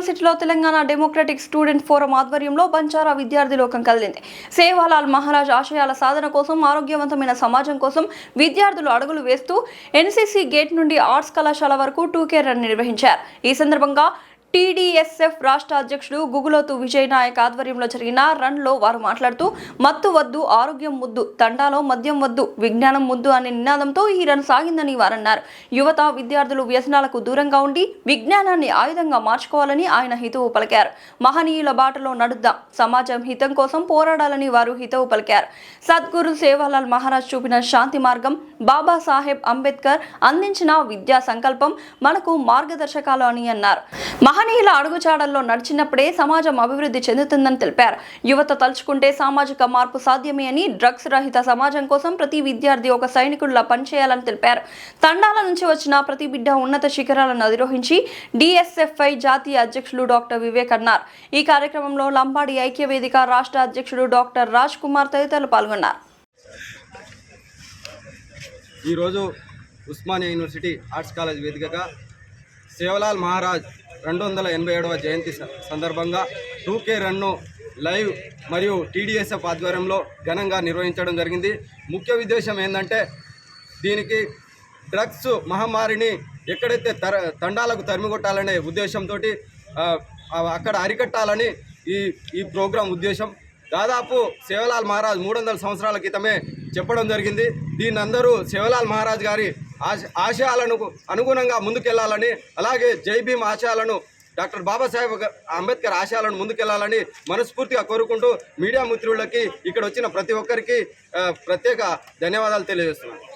యూనివర్సిటీలో Telangana democratic student forum ఆధ్వర్యంలో బంజారా విద్యార్థి లోకం కదిలింది. సేవాలాల్ మహారాజ్ ఆశయాల సాధన కోసం ఆరోగ్యవంతమైన సమాజం కోసం విద్యార్థులు అడుగులు వేస్తూ ఎన్సీసీ గేట్ నుండి ఆర్ట్స్ కళాశాల వరకు టూ కేర్ రన్ నిర్వహించారు. ఈ సందర్భంగా టీడీఎస్ఎఫ్ రాష్ట్ర అధ్యక్షుడు గుగులోతు విజయ్ నాయక్ ఆధ్వర్యంలో జరిగిన రన్లో వారు మాట్లాడుతూ మత్తు వద్దు ఆరోగ్యం ముద్దు తండాలో మద్యం వద్దు విజ్ఞానం ముద్దు అనే నినాదంతో ఈ రన్ సాగిందని వారన్నారు. యువత విద్యార్థులు వ్యసనాలకు దూరంగా ఉండి విజ్ఞానాన్ని ఆయుధంగా మార్చుకోవాలని ఆయన హితవు పలికారు. మహనీయుల బాటలో నడుద్దాం సమాజం హితం కోసం పోరాడాలని వారు హితవు పలికారు. సద్గురు సేవాలాల్ మహారాజ్ చూపిన శాంతి మార్గం బాబాసాహెబ్ అంబేద్కర్ అందించిన విద్యా సంకల్పం మనకు మార్గదర్శకాలు అని అన్నారు. మహా మహనీయుల అడుగుచాడల్లో నడిచినప్పుడే సమాజం అభివృద్ధి చెందుతుందని తెలిపారు. యువత తలుచుకుంటే సామాజిక మార్పు సాధ్యమే అని డ్రగ్స్ రహిత సమాజం కోసం ప్రతి విద్యార్థి ఒక సైనికుడిలా పనిచేయాలని తెలిపారు. తండాల నుంచి వచ్చిన ప్రతి బిడ్డ ఉన్నత శిఖరాలను అధిరోహించి డిఎస్ఎఫ్ఐ జాతీయ అధ్యక్షులు డాక్టర్ వివేక్ అన్నారు. ఈ కార్యక్రమంలో లంబాడి ఐక్య వేదిక రాష్ట్ర అధ్యక్షుడు డాక్టర్ రాజ్ కుమార్ తదితరులు పాల్గొన్నారు. ఈరోజు ఉస్మానియా యూనివర్సిటీ ఆర్ట్స్ కాలేజ్ వేదికగా సేవలాల్ మహారాజ్ రెండు వందల ఎనభై ఏడవ జయంతి సందర్భంగా టూకే రన్ను లైవ్ మరియు టీడీఎస్ఎఫ్ ఆధ్వర్యంలో ఘనంగా నిర్వహించడం జరిగింది. ముఖ్య ఉద్దేశం ఏంటంటే దీనికి డ్రగ్స్ మహమ్మారిని ఎక్కడైతే తర తండాలకు తరిమికొట్టాలనే ఉద్దేశంతో అక్కడ అరికట్టాలని ఈ ఈ ప్రోగ్రాం ఉద్దేశం. దాదాపు సేవలాల్ మహారాజ్ మూడు వందల సంవత్సరాల క్రితమే చెప్పడం జరిగింది. దీన్ని అందరూ సేవలాల్ మహారాజ్ గారి ఆశ ఆశయాలను అనుగుణంగా ముందుకెళ్ళాలని అలాగే జై భీమ్ ఆశయాలను డాక్టర్ బాబాసాహెబ్ అంబేద్కర్ ఆశయాలను ముందుకెళ్ళాలని మనస్ఫూర్తిగా కోరుకుంటూ మీడియా మిత్రులకి ఇక్కడ వచ్చిన ప్రతి ఒక్కరికి ప్రత్యేక ధన్యవాదాలు తెలియజేస్తున్నాను.